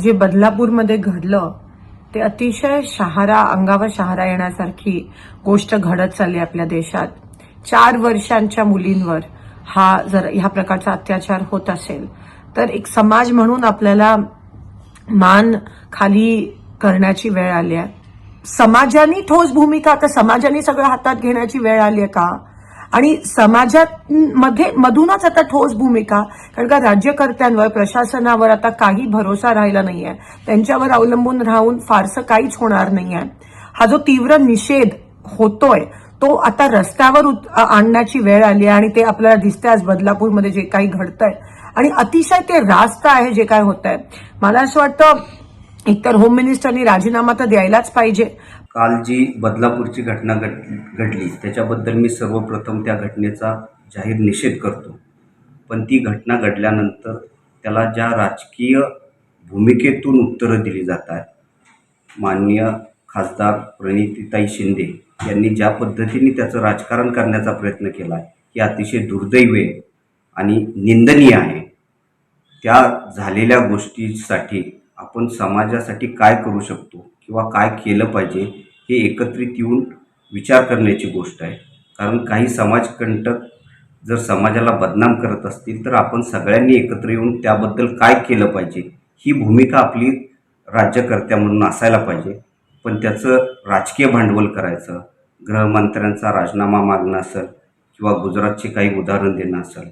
जे बदलापूरमध्ये घडलं ते अतिशय शहारा अंगावर शहारा येण्यासारखी गोष्ट घडत चालली आपल्या देशात. चार वर्षांच्या मुलींवर हा जर ह्या प्रकारचा अत्याचार होत असेल तर एक समाज म्हणून आपल्याला मान खाली करण्याची वेळ आली आहे. समाजाने ठोस भूमिका आता समाजाने सगळं हातात घेण्याची वेळ आली आहे का? आणि समाजात मध्ये मधूनच आता ठोस भूमिका. कारण का राज्यकर्त्यांवर प्रशासनावर आता काही भरोसा राहिला नाहीये. त्यांच्यावर अवलंबून राहून फारसं काहीच होणार नाहीये. हा जो तीव्र निषेध होतोय तो आता रस्त्यावर उत- आणण्याची वेळ आली आहे आणि ते आपल्याला दिसतंय आज बदलापूरमध्ये जे काही घडतंय. आणि अतिशय ते रास्त आहे जे काय होत आहे मला असं वाटतं एकतर होम मिनिस्टरनी राजीनामा तर द्यायलाच पाहिजे. काल जी बदलापूरची घटना घड घडली त्याच्याबद्दल मी सर्वप्रथम त्या घटनेचा जाहीर निषेध करतो. पण ती घटना घडल्यानंतर त्याला ज्या राजकीय भूमिकेतून उत्तरं दिली जात आहेत माननीय खासदार प्रणितीताई शिंदे यांनी ज्या पद्धतीने त्याचं राजकारण करण्याचा प्रयत्न केला आहे हे अतिशय दुर्दैवी आहे आणि निंदनीय आहे. त्या झालेल्या गोष्टीसाठी आपण समाजासाठी काय करू शकतो किंवा काय केलं पाहिजे हे एकत्रित येऊन विचार करण्याची गोष्ट आहे. कारण काही समाजकंटक जर समाजाला बदनाम करत असतील तर आपण सगळ्यांनी एकत्र येऊन त्याबद्दल काय केलं पाहिजे? ही भूमिका आपली राज्यकर्त्या म्हणून असायला पाहिजे. पण त्याचं राजकीय भांडवल करायचं गृहमंत्र्यांचा राजीनामा मागणं असेल किंवा गुजरातचे काही उदाहरण देणं असेल.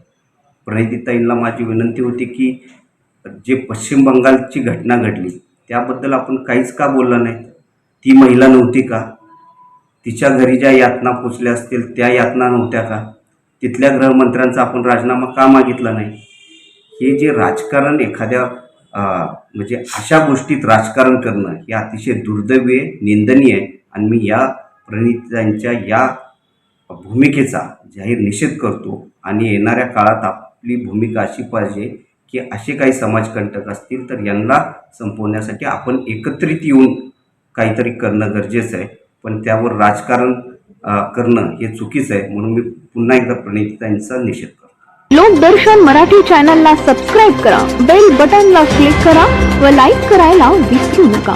प्रणितीताईंना माझी विनंती होती की जे पश्चिम बंगालची घटना घडली त्याबद्दल आपण काहीच का बोललं नाही? ती महिला नव्हती का? तिच्या घरी ज्या यातना पोचल्या असतील त्या यातना नव्हत्या का? तिथल्या गृहमंत्र्यांचा आपण राजीनामा का मागितला नाही? हे जे राजकारण एखाद्या म्हणजे अशा गोष्टीत राजकारण करणं हे अतिशय दुर्दैवी आहे निंदनीय आहे. आणि मी या प्रणितांच्या या भूमिकेचा जाहीर निषेध करतो. आणि येणाऱ्या काळात आपली भूमिका अशी पाहिजे की असे काही समाजकंटक असतील तर यांना संपवण्यासाठी आपण एकत्रित येऊन काहीतरी करणं गरजेचं आहे. पण त्यावर राजकारण करणं हे चुकीचं आहे. म्हणून मी पुन्हा एकदा प्रणितांचा निषेध करतो. लोकदर्शन मराठी चॅनलला सबस्क्राईब करा बेल बटनला क्लिक करा व लाईक करायला विसरू नका.